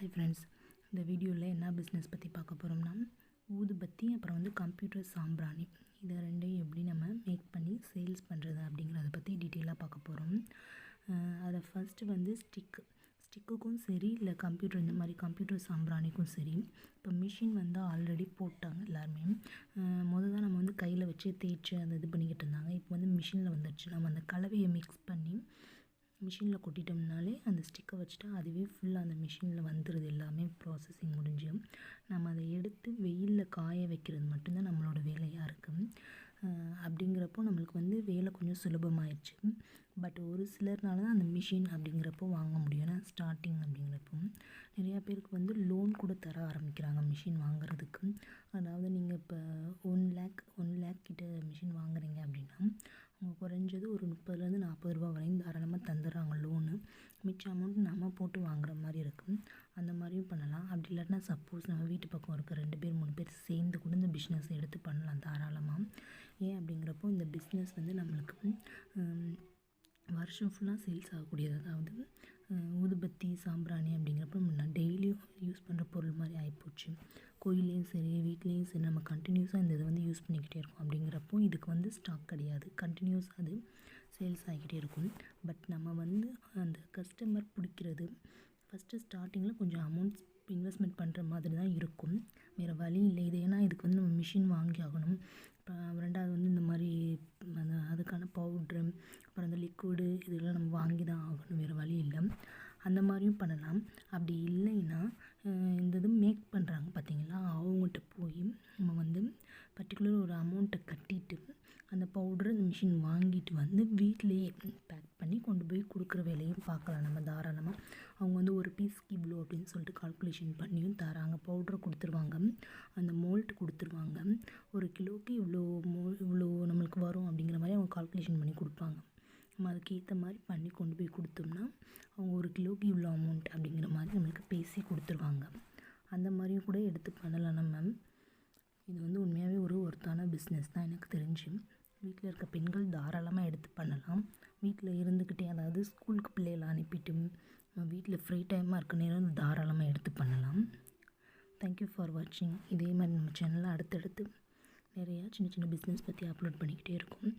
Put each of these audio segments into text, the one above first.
Hi friends இந்த வீடியோவில் என்ன பிஸ்னஸ் பற்றி பார்க்க போகிறோம்னா ஊதுபத்தி அப்புறம் வந்து கம்ப்யூட்டர் சாம்பிராணி. இதை ரெண்டையும் எப்படி நம்ம மேக் பண்ணி சேல்ஸ் பண்ணுறது அப்படிங்கிறத பற்றி டீட்டெயிலாக பார்க்க போகிறோம் அதில் ஃபஸ்ட்டு வந்து ஸ்டிக்கு ஸ்டிக்குக்கும் சரி இல்லை கம்ப்யூட்டர் இந்த மாதிரி கம்ப்யூட்டர் சாம்பிராணிக்கும் சரி இப்போ மிஷின் வந்து ஆல்ரெடி போட்டாங்க எல்லாருமே. முதல் தான் நம்ம வந்து கையில் வச்சு தேய்ச்சி அந்த இது பண்ணிக்கிட்டு இருந்தாங்க. இப்போ வந்து மிஷினில் வந்துடுச்சு நம்ம அந்த கலவையை மிக்ஸ் பண்ணி மிஷினில் கொட்டிட்டோம்னாலே அந்த ஸ்டிக்கை வச்சுட்டா அதுவே ஃபுல்லாக அந்த மிஷினில் வந்துடுது எல்லாமே ப்ராசஸிங் முடிஞ்சு. நம்ம அதை எடுத்து வெயிலில் காய வைக்கிறது மட்டும்தான் நம்மளோட வேலையாக இருக்குது அப்படிங்கிறப்போ நம்மளுக்கு வந்து வேலை கொஞ்சம் சுலபமாயிடுச்சு பட் ஒரு சிலர்னால தான் அந்த மிஷின் அப்படிங்கிறப்போ வாங்க முடியும். ஏன்னா ஸ்டார்டிங் அப்படிங்கிறப்போ. நிறையா பேருக்கு வந்து லோன் கூட தர ஆரம்பிக்கிறாங்க மிஷின் வாங்குறதுக்கு. அதாவது நீங்கள் இப்போ ஒன் லேக் ஒன் லேக் கிட்ட மிஷின் வாங்குறீங்க அப்படின்னா குறைஞ்சது ஒரு முப்பதுலேருந்து நாற்பது ரூபா வரையும் தாராளமாக தந்துடுறாங்க லோனு மிச்ச அமௌண்ட் நம்ம போட்டு வாங்குற மாதிரி இருக்கும் அந்த மாதிரியும் பண்ணலாம். அப்படி இல்லாட்டினா சப்போஸ் நம்ம வீட்டு பக்கம் இருக்க ரெண்டு பேர் மூணு பேர் சேர்ந்து கூட இந்த பிஸ்னஸ் எடுத்து பண்ணலாம் தாராளமாக ஏன் அப்படிங்கிறப்போ இந்த பிஸ்னஸ் வந்து நம்மளுக்கு வருஷம் ஃபுல்லாக சேல்ஸ் ஆகக்கூடியது அதாவது ஊதுபத்தி சாம்பிராணி அப்படிங்கிறப்ப நம்ம டெய்லியும் யூஸ் பண்ணுற பொருள் மாதிரி ஆகிப்போச்சு கோயிலையும் சரி வீட்லேயும் சரி நம்ம கண்டினியூஸாக இந்த இதை வந்து யூஸ் பண்ணிக்கிட்டே இருக்கோம் அப்படிங்கிறப்போ இதுக்கு வந்து ஸ்டாக் கிடையாது. கண்டினியூஸாக அது சேல்ஸ் ஆகிக்கிட்டே இருக்கும். பட் நம்ம வந்து அந்த கஸ்டமர் பிடிக்கிறது ஃபஸ்ட்டு ஸ்டார்டிங்கில் கொஞ்சம் அமௌண்ட் இன்வெஸ்ட்மெண்ட் பண்ணுற மாதிரி தான் இருக்கும். வேறு வழி இல்லை. இது ஏன்னா இதுக்கு வந்து நம்ம மிஷின் வாங்கி ஆகணும். ரெண்டாவது வந்து இந்த மாதிரி அந்த அதுக்கான பவுட்ரு அப்புறம் அந்த லிக்விடு இதெல்லாம் நம்ம வாங்கி தான் ஆகணும் வேறு வழி இல்லை. அந்த மாதிரியும் பண்ணலாம். அப்படி இல்லைன்னா இந்த இது மேக் பண்ணுறாங்க பார்த்தீங்களா அவங்ககிட்ட போய் நம்ம வந்து பர்டிகுலர் ஒரு அமௌண்ட்டை கட்டிட்டு அந்த பவுடர் அந்த மிஷின் வாங்கிட்டு வந்து வீட்டிலேயே பேக் பண்ணி கொண்டு போய் கொடுக்குற வேலையும் பார்க்கலாம் நம்ம தாராளமாக அவங்க வந்து ஒரு பீஸ்க்கு இவ்வளோ அப்படின்னு சொல்லிட்டு கால்குலேஷன் பண்ணியும் தராங்க. பவுட்ரு கொடுத்துருவாங்க. அந்த மோல்ட் கொடுத்துருவாங்க. ஒரு கிலோக்கு இவ்வளோ மோ இவ்வளோ நம்மளுக்கு வரும் அப்படிங்கிற மாதிரி அவங்க கால்குலேஷன் பண்ணி கொடுப்பாங்க. நம்ம அதுக்கு ஏற்ற மாதிரி பண்ணி கொண்டு போய் கொடுத்தோம்னா அவங்க ஒரு கிலோக்கு இவ்வளோ அமௌண்ட் அப்படிங்கிற மாதிரி நம்மளுக்கு பேசி கொடுத்துருவாங்க. அந்த மாதிரியும் கூட எடுத்து பண்ணலாம் நம்ம. இது வந்து உண்மையாகவே ஒரு ஒருத்தான பிஸ்னஸ் தான் எனக்கு தெரிஞ்சு. வீட்டில் இருக்க பெண்கள் தாராளமாக எடுத்து பண்ணலாம். வீட்டில் இருந்துக்கிட்டே அதாவது ஸ்கூலுக்கு பிள்ளைகளை அனுப்பிட்டு நம்ம வீட்டில் ஃப்ரீ டைமாக இருக்க நேரம் தாராளமாக எடுத்து பண்ணலாம். தேங்க்யூ ஃபார் வாட்சிங் இதே மாதிரி நம்ம சேனலில் அடுத்தடுத்து நிறையா சின்ன சின்ன பிஸ்னஸ் பற்றி அப்லோட் பண்ணிக்கிட்டே இருக்கும்.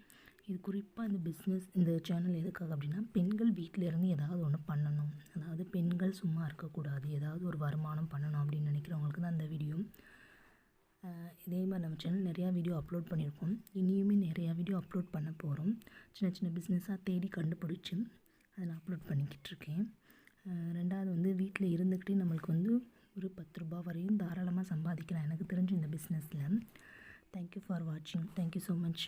இது குறிப்பாக இந்த பிஸ்னஸ் இந்த சேனல் எதுக்காக அப்படின்னா பெண்கள் வீட்டில் இருந்து ஏதாவது ஒன்று பண்ணணும். அதாவது பெண்கள் சும்மா இருக்கக்கூடாது. ஏதாவது ஒரு வருமானம் பண்ணணும் அப்படின்னு நினைக்கிறவங்களுக்கு தான் இந்த வீடியோ இதே மாதிரி நம்ம சேனல் நிறையா வீடியோ அப்லோட் பண்ணியிருக்கோம். இனியுமே நிறையா வீடியோ அப்லோட் பண்ண போகிறோம் சின்ன சின்ன பிஸ்னஸாக தேடி கண்டுபிடிச்சி அதை நான் அப்லோட் பண்ணிக்கிட்டு இருக்கேன். ரெண்டாவது வந்து வீட்டில் இருந்துக்கிட்டே நம்மளுக்கு வந்து ஒரு பத்து ரூபா வரையும் தாராளமாக சம்பாதிக்கலாம். எனக்கு தெரிஞ்சு இந்த பிஸ்னஸில் தேங்க்யூ ஃபார் வாட்சிங் தேங்க்யூ ஸோ மச்